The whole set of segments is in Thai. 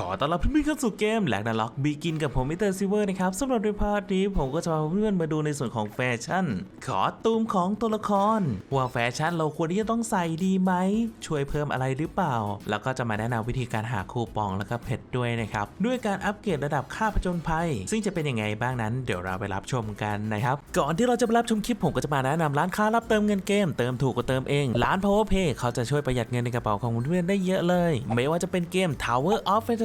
ขอต้อนรับเพื่อนๆเข้าสู่เกมแลกนาล็อกบีกินกับผมมิเตอร์ซิเวอร์นะครับสำหรับในพาร์ทนี้ผมก็จะพาเพื่อนๆมาดูในส่วนของแฟชั่น ขอตูมของตัวละคร ว่าแฟชั่นเราควรที่จะต้องใส่ดีไหม ช่วยเพิ่มอะไรหรือเปล่า แล้วก็จะมาแนะนำวิธีการหาคูปองแล้วก็เพชรด้วยนะครับ ด้วยการอัปเกรดระดับค่าผจญภัย ซึ่งจะเป็นยังไงบ้างนั้นเดี๋ยวเราไปรับชมกันนะครับก่อนที่เราจะไปรับชมคลิปผมก็จะมาแนะนำร้านค้ารับเติมเงินเกม เติมถูกก็เติมเองร้าน Power Pay เขาจะช่วยประหยัดเงินในกระเป๋าของเพื่อนได้เยอะเลย ไม่ว่าจะเป็นเกม Tower of Fantasy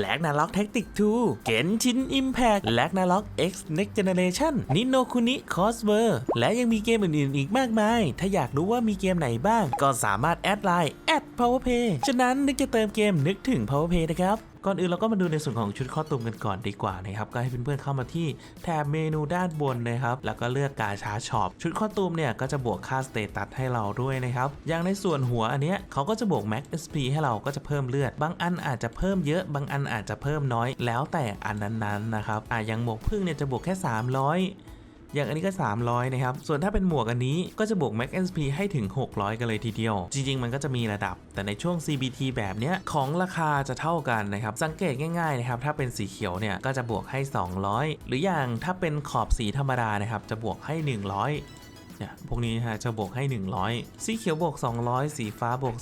แลกนาล็อกแท็กติก2เกนชิน Impact แลกนาล็อก X Next Generation นิโนคุนิคอสเวอร์และยังมีเกมอื่นๆ อีกมากมาย ถ้าอยากรู้ว่ามีเกมไหนบ้าง ก็สามารถแอดไลน์แอด powerpay ฉะนั้นนึกจะเติมเกมนึกถึง powerpay นะครับ ก่อนอื่นเราก็มาดูในส่วนของชุดคอสตูมกันก่อนดีกว่านะครับก็ให้เพื่อนๆเข้ามาที่แถบเมนูด้านบนนะครับแล้วก็เลือกกาชาช็อปชุดคอสตูมเนี่ยก็จะบวกค่าสเตตัสให้เราด้วยนะครับอย่างในส่วนหัวอันเนี้ยเขาก็จะบวก Max SP ให้เราก็จะเพิ่มเลือด บางอันอาจจะเพิ่มเยอะบางอันอาจจะเพิ่มน้อย แล้วแต่อันนั้นๆนะครับอะอย่างหมวกพึ่งเนี่ยจะบวกแค่ 300 อย่างอันนี้ก็ 300 นะครับ ส่วนถ้าเป็นหมวกอันนี้ก็จะบวก Max SP ให้ถึง 600 กันเลยทีเดียว จริง ๆ มันก็จะมีระดับ แต่ในช่วง CBT แบบเนี้ยของราคาจะเท่ากันนะครับ สังเกตง่ายๆนะครับ ถ้าเป็นสีเขียวเนี่ยก็จะบวกให้ 200 หรืออย่างถ้าเป็นขอบสีธรรมดานะครับจะบวกให้ 100เนี่ยพวกนี้นะฮะจะบวกให้ 100 สีเขียวบวก 200 สีฟ้าบวก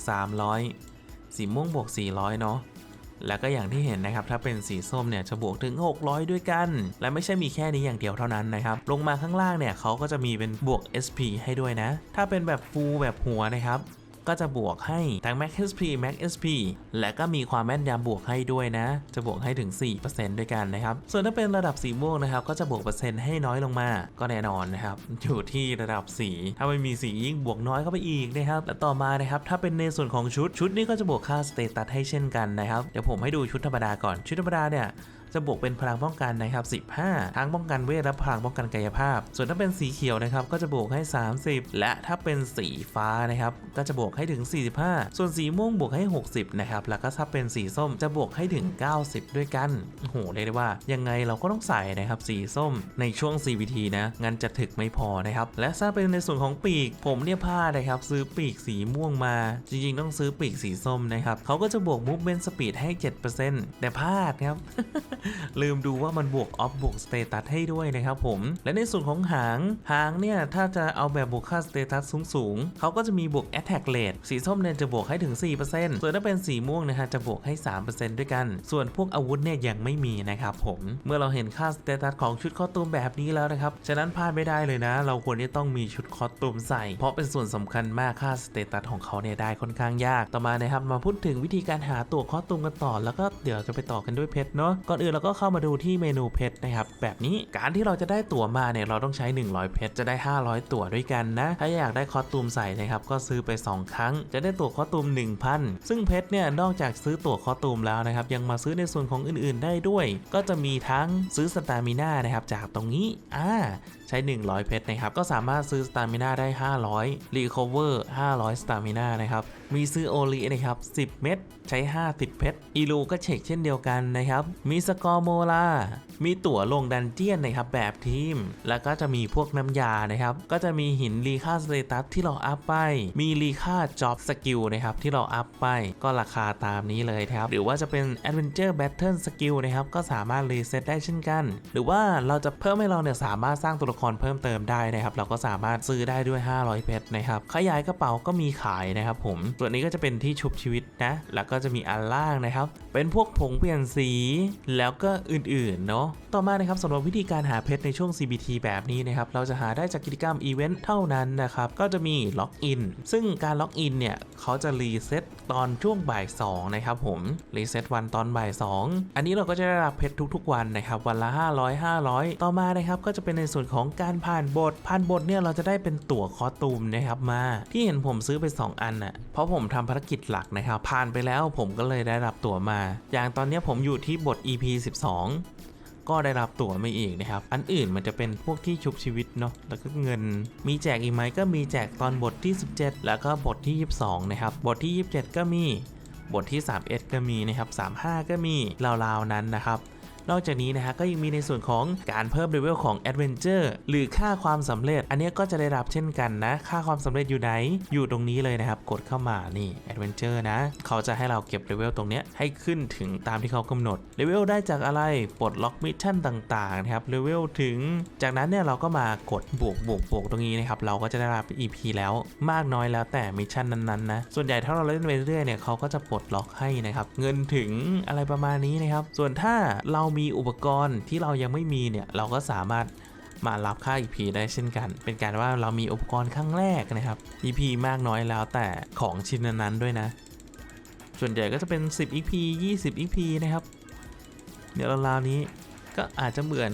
300 สีม่วงบวก 400 เนาะ แล้วก็อย่างที่เห็นนะครับถ้าเป็นสีส้มเนี่ยจะบวกถึง 600 ด้วยกัน และไม่ใช่มีแค่นี้อย่างเดียวเท่านั้นนะครับลงมาข้างล่างเนี่ยเขาก็จะมีเป็นบวก SP ให้ด้วยนะ ถ้าเป็นแบบฟูลแบบหัวนะครับ ก็จะบวกให้ทั้ง Max SP Max SP และก็มีความแม่นยำบวกให้ด้วยนะ จะบวกให้ถึง 4%ด้วยกันนะครับ ส่วนถ้าเป็นระดับสีม่วงนะครับก็จะบวกเปอร์เซ็นต์ให้น้อยลงมา ก็แน่นอนนะครับ อยู่ที่ระดับสี ถ้าไม่มีสียิ่งบวกน้อยเข้าไปอีกนะครับและต่อมานะครับถ้าเป็นในส่วนของชุดชุดนี้ก็จะบวกค่าสเตตัสให้เช่นกันนะครับเดี๋ยวผมให้ดูชุดธรรมดาก่อนชุดธรรมดาเนี่ย จะบวกเป็นพลังป้องกันนะครับ 15 ทั้งป้องกันเวทและพลังป้องกันกายภาพ ส่วนถ้าเป็นสีเขียวนะครับก็จะบวกให้ 30 และถ้าเป็นสีฟ้านะครับก็จะบวกให้ถึง 45 ส่วนสีม่วงบวกให้ 60 นะครับแล้วก็ถ้าเป็นสีส้มจะบวกให้ถึง 90 ด้วยกันโอ้โหเรียกได้ว่ายังไงเราก็ต้องใส่นะครับสีส้มในช่วง CVT นะงั้นจะถึกไม่พอนะครับและถ้าเป็นในส่วนของปีก ผมเนี่ยพลาดนะครับซื้อปีกสีม่วงมา จริงๆ ต้องซื้อปีกสีส้มนะครับเขาก็จะบวก movement speed ให้ 7%แต่พลาดครับลืมดูว่ามันบวกออฟบวกสเตตัสให้ด้วยนะครับผม และในส่วนของหาง หางเนี่ย ถ้าจะเอาแบบบวกค่าสเตตัสสูงๆเขาก็จะมีบวก Attack Rate สีส้มเนี่ยจะบวกให้ถึง 4%ส่วนถ้าเป็นสีม่วงนะฮะจะบวกให้ 3%ด้วยกัน ส่วนพวกอาวุธเนี่ยยังไม่มีนะครับผม เมื่อเราเห็นค่าสเตตัสของชุดคอตูมแบบนี้แล้วนะครับ ฉะนั้นพลาดไม่ได้เลยนะ เราควรที่ต้องมีชุดคอตูมใส่ เพราะเป็นส่วนสำคัญมากค่าสเตตัสของเขาเนี่ยได้ค่อนข้างยาก ต่อมานะครับมาพูดถึงวิธีการหาตัวคอตูมกันต่อ แล้วก็เดี๋ยวจะไปต่อกันด้วยเพชรเนาะ ก่อนอื่นเราก็เข้ามาดูที่เมนูเพชรนะครับแบบนี้การที่เราจะได้ตั๋วมาเนี่ยเราต้องใช้ 100 เพชรจะได้ 500 ตั๋วด้วยกันนะ ถ้าอยากได้คอสตูมใส่นะครับก็ซื้อไป 2 ครั้ง จะได้ตั๋วคอสตูม 1,000 ซึ่งเพชรเนี่ยนอกจากซื้อตั๋วคอสตูมแล้วนะครับยังมาซื้อในส่วนของอื่น ๆ ได้ด้วย ก็จะมีทั้งซื้อสตามิน่านะครับจากตรงนี้อ่า ใช้ 100 เพชรนะครับ ก็สามารถซื้อสตามิน่าได้ 500รีคอเวอร์500สตามิน่านะครับ มีซื้อโอลีนะครับ 10 เม็ดใช้ 50 เพชรอีลูก็เช็คเช่นเดียวกันนะครับ มีสกอร์โมลา มีตั๋วลงดันเจียนนะครับแบบทีม แล้วก็จะมีพวกน้ำยานะครับ ก็จะมีหินรีค่าสเตตัสที่เราอัพไป มีรีค่าจ็อบสกิลนะครับที่เราอัพไป ก็ราคาตามนี้เลยครับ หรือว่าจะเป็น Adventure Battle Skill นะครับ ก็สามารถรีเซ็ตได้เช่นกัน หรือว่าเราจะเพิ่มให้เราเนี่ยสามารถสร้างตัวละครเพิ่มเติมได้นะครับเราก็สามารถซื้อได้ด้วย 500 เพชรนะครับขยายกระเป๋าก็มีขายนะครับผมตัวนี้ก็จะเป็นที่ชุบชีวิตนะแล้วก็จะมีอันล่างนะครับ เป็นพวกผงเปลี่ยนสีแล้วก็อื่นๆเนาะต่อมานะครับสำหรับวิธีการหาเพชรในช่วง CBT แบบนี้นะครับเราจะหาได้จากกิจกรรมอีเวนต์เท่านั้นนะครับก็จะมีล็อกอินซึ่งการล็อกอินเนี่ยเขาจะรีเซ็ตตอนช่วงบ่าย2นะครับผมรีเซ็ตวันตอนบ่าย 2 อันนี้เราก็จะได้รับเพชรทุกๆ วันนะครับวันละ 500 500 ต่อมานะครับก็จะเป็นในส่วนของการผ่านบท ผ่านบทเนี่ยเราจะได้เป็นตั๋วคอตูมนะครับมาที่เห็นผมซื้อไป 2 อันน่ะเพราะผมทำภารกิจหลักนะครับผ่านไปแล้วผมก็เลยได้รับตั๋วมา อย่างตอนนี้ผมอยู่ที่บท EP 12 ก็ได้รับตั๋วมาอีกนะครับ อันอื่นมันจะเป็นพวกที่ชุบชีวิตเนาะแล้วก็เงิน มีแจกอีกไหมก็มีแจกตอนบทที่ 17 แล้วก็บทที่ 22 นะครับบทที่ 27 ก็มีบทที่ 31 ก็มีนะครับ35 ก็มีราวๆนั้นนะครับ นอกจากนี้นะฮะก็ยังมีในส่วนของการเพิ่มเลเวลของ Adventure หรือค่าความสำเร็จ อันนี้ก็จะได้รับเช่นกันนะ ค่าความสำเร็จอยู่ไหน อยู่ตรงนี้เลยนะครับ กดเข้ามานี่ Adventure นะ เขาจะให้เราเก็บเลเวลตรงเนี้ยให้ขึ้นถึงตามที่เขากำหนดเลเวลได้จากอะไรปลดล็อกมิชชั่นต่างๆนะครับเลเวลถึง จากนั้นเนี่ยเราก็มากดบวกบวกบวกตรงนี้นะครับเราก็จะได้รับ EP แล้วมากน้อยแล้วแต่มิชชั่นนั้นๆนะส่วนใหญ่ถ้าเราเล่นไปเรื่อยๆเนี่ยเขาก็จะปลดล็อกให้นะครับเงินถึงอะไรประมาณนี้นะครับส่วนถ้าเรามีอุปกรณ์ที่เรายังไม่มีเนี่ยเราก็สามารถมารับค่า EP ได้เช่นกัน เป็นการว่าเรามีอุปกรณ์ครั้งแรกนะครับ EP มากน้อยแล้วแต่ของชิ้นนั้นๆด้วยนะ ส่วนใหญ่ก็จะเป็น 10 EP 20 EP นะครับ เดี๋ยวราวๆนี้ก็อาจจะเหมือน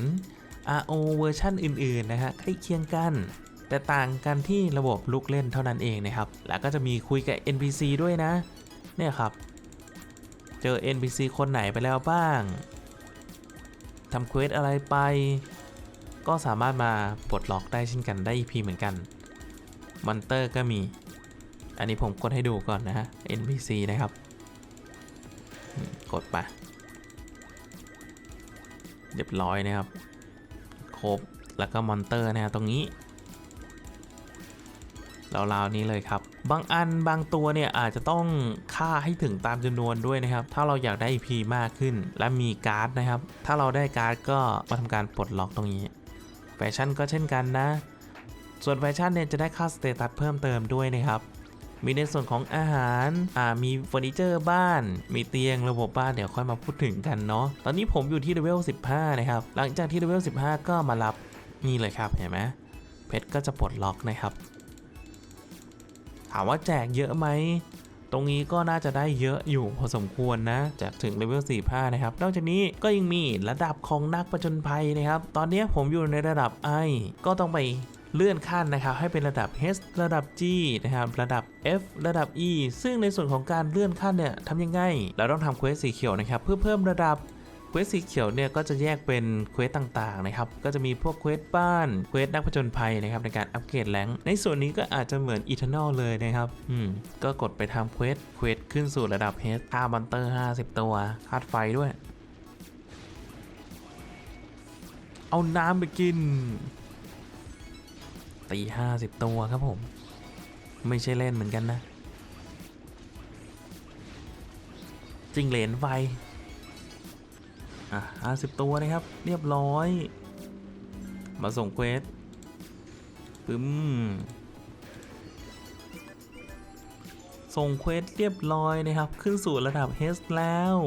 RO เวอร์ชันอื่นๆนะฮะใกล้เคียงกัน แต่ต่างกันที่ระบบลูกเล่นเท่านั้นเองนะครับ แล้วก็จะมีคุยกับ NPC ด้วยนะ เนี่ยครับ เจอ NPC คนไหนไปแล้วบ้าง ทำเควสอะไรไป ก็สามารถมาปลดล็อกได้เช่นกันได้ EP เหมือนกันมอนเตอร์ก็มี อันนี้ผมกดให้ดูก่อนนะฮะ NPC นะครับ กดไปเรียบร้อยนะครับ ครบ แล้วก็มอนเตอร์นะฮะตรงนี้ ราวๆนี้เลยครับ บางอันบางตัวเนี่ยอาจจะต้องฆ่าให้ถึงตามจำนวนด้วยนะครับ ถ้าเราอยากได้ EP มากขึ้น และมีการ์ดนะครับ ถ้าเราได้การ์ดก็มาทำการปลดล็อกตรงนี้ แฟชั่นก็เช่นกันนะ ส่วนแฟชั่นเนี่ยจะได้ค่าสเตตัสเพิ่มเติมด้วยนะครับมีในส่วนของอาหาร อ่า มีเฟอร์นิเจอร์บ้าน มีเตียงระบบบ้านเดี๋ยวค่อยมาพูดถึงกันเนาะ ตอนนี้ผมอยู่ที่เลเวล 15 นะครับ หลังจากที่เลเวล 15 ก็มารับนี่เลยครับ เห็นไหมเพชรก็จะปลดล็อกนะครับามว่าแจกเยอะไหมตรงนี้ก็น่าจะได้เยอะอยู่พอสมควรนะจากถึงเลเวล45นะครับ นอกจากนี้ก็ยังมีระดับของนักประจนภัยนะครับ ตอนนี้ผมอยู่ในระดับ I ก็ต้องไปเลื่อนขั้นนะครับ ให้เป็นระดับ H ระดับ G นะครับ ระดับ F ระดับ E ซึ่งในส่วนของการเลื่อนขั้นเนี่ยทำยังไง เราต้องทำเควสสีเขียวนะครับ เพื่อเพิ่มระดับ เควสสีเขียวเนี่ยก็จะแยกเป็นเควสต่างๆนะครับ ก็จะมีพวกเควสบ้าน เควสนักผจญภัยนะครับในการอัปเกรดแรงในส่วนนี้ก็อาจจะเหมือนอีเทนอลเลยนะครับอืมก็กดไปทำเควสเควสขึ้นสู่ระดับเฮดค่ามอนเตอร์50 ตัวคาดไฟด้วย เอาน้ำไปกิน ตี50 ตัวครับผม ไม่ใช่เล่นเหมือนกันนะจิงเหลนไฟ อะห้าสิบตัวนะครับ เรียบร้อย มาส่งเควสปึ้มส่งเควสเรียบร้อยนะครับ ขึ้นสู่ระดับเฮสแล้ว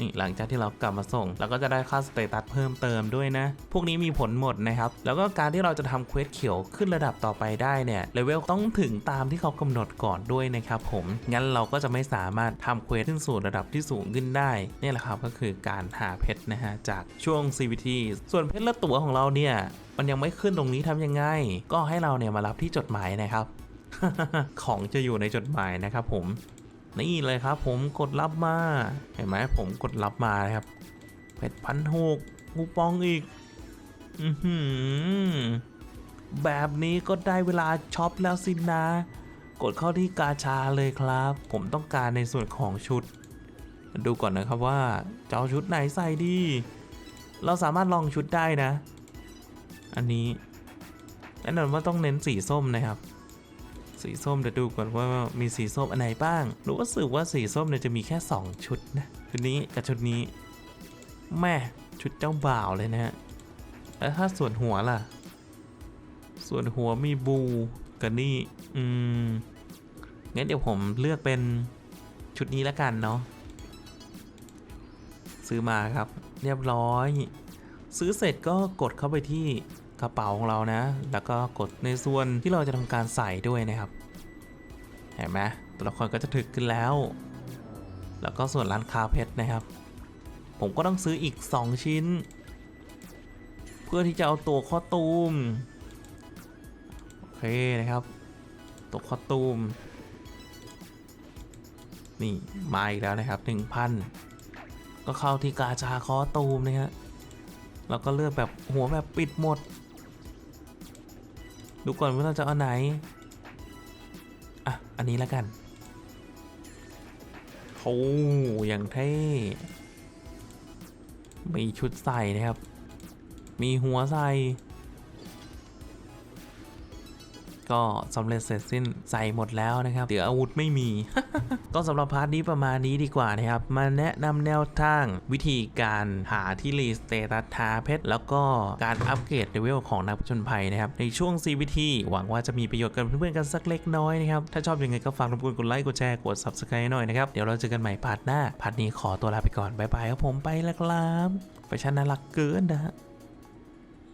นี่หลังจากที่เรากลับมาส่งเราก็จะได้ค่าสเตตัสเพิ่มเติมด้วยนะ พวกนี้มีผลหมดนะครับ แล้วก็การที่เราจะทำเควสเขียวขึ้นระดับต่อไปได้เนี่ยเลเวลต้องถึงตามที่เขากำหนดก่อนด้วยนะครับผม งั้นเราก็จะไม่สามารถทำเควสขึ้นสู่ระดับที่สูงขึ้นได้นี่แหละครับก็คือการหาเพชรนะฮะจากช่วง CVT ส่วนเพชรและตั๋วของเราเนี่ยมันยังไม่ขึ้นตรงนี้ทำยังไง ก็ให้เราเนี่ยมารับที่จดหมายนะครับ ของจะอยู่ในจดหมายนะครับผม นี่เลยครับผมกดรับมา เห็นไหมผมกดรับมานะครับเพชรพันหกคูปองอีก อือหือแบบนี้ก็ได้เวลาช็อปแล้วสินะ กดเข้าที่กาชาเลยครับ ผมต้องการในส่วนของชุด ดูก่อนนะครับว่าจะเอาชุดไหนใส่ดี เราสามารถลองชุดได้นะ อันนี้แน่นอนว่าต้องเน้นสีส้มนะครับ สีส้มเดี๋ยวดูก่อนว่ามีสีส้มอันไหนบ้าง รู้ว่าสึกว่าสีส้มเนี่ยจะมีแค่ 2 ชุดนะ ชุดนี้กับชุดนี้ แม่ชุดเจ้าบ่าวเลยนะฮะ แล้วถ้าส่วนหัวล่ะ ส่วนหัวมีบูกับนี่ อืม งั้นเดี๋ยวผมเลือกเป็นชุดนี้แล้วกันเนาะ ซื้อมาครับ เรียบร้อย ซื้อเสร็จก็กดเข้าไปที่ กระเป๋าของเรานะ แล้วก็กดในส่วนที่เราจะทำการใส่ด้วยนะครับ เห็นไหมตัวละครก็จะถึกขึ้นแล้ว แล้วก็ส่วนร้านค้าเพชรนะครับ ผมก็ต้องซื้ออีก 2 ชิ้น เพื่อที่จะเอาตัวข้อตูม โอเคนะครับ ตัวข้อตูม นี่มาอีกแล้วนะครับ 1,000 ก็เข้าที่กาชาคอตูมนะฮะแล้วก็เลือกแบบหัวแบบปิดหมด ดูก่อนว่าเราจะเอาไหน อะ อันนี้แล้วกันโอ้อย่างเท่มีชุดใส่นะครับ มีหัวใส่ ก็สำเร็จเสร็จสิ้นใส่หมดแล้วนะครับเดี๋ยวอาวุธไม่มี ก็สำหรับพาร์ทนี้ประมาณนี้ดีกว่านะครับ มาแนะนำแนวทางวิธีการหาที่รีสเตตัสท้าเพชรแล้วก็การอัปเกรดเลเวลของนักผจญภัยนะครับ ในช่วง CVT หวังว่าจะมีประโยชน์กับเพื่อนๆกันสักเล็กน้อยนะครับ ถ้าชอบยังไงก็ฝากรบกวนกดไลค์กดแชร์กด Subscribe หน่อยนะครับ เดี๋ยวเราเจอกันใหม่พาร์ทหน้าพาร์ทนี้ขอตัวลาไปก่อนบ๊ายบายครับผมไปแล้วครับไปชันน่ารักเกินนะฮะ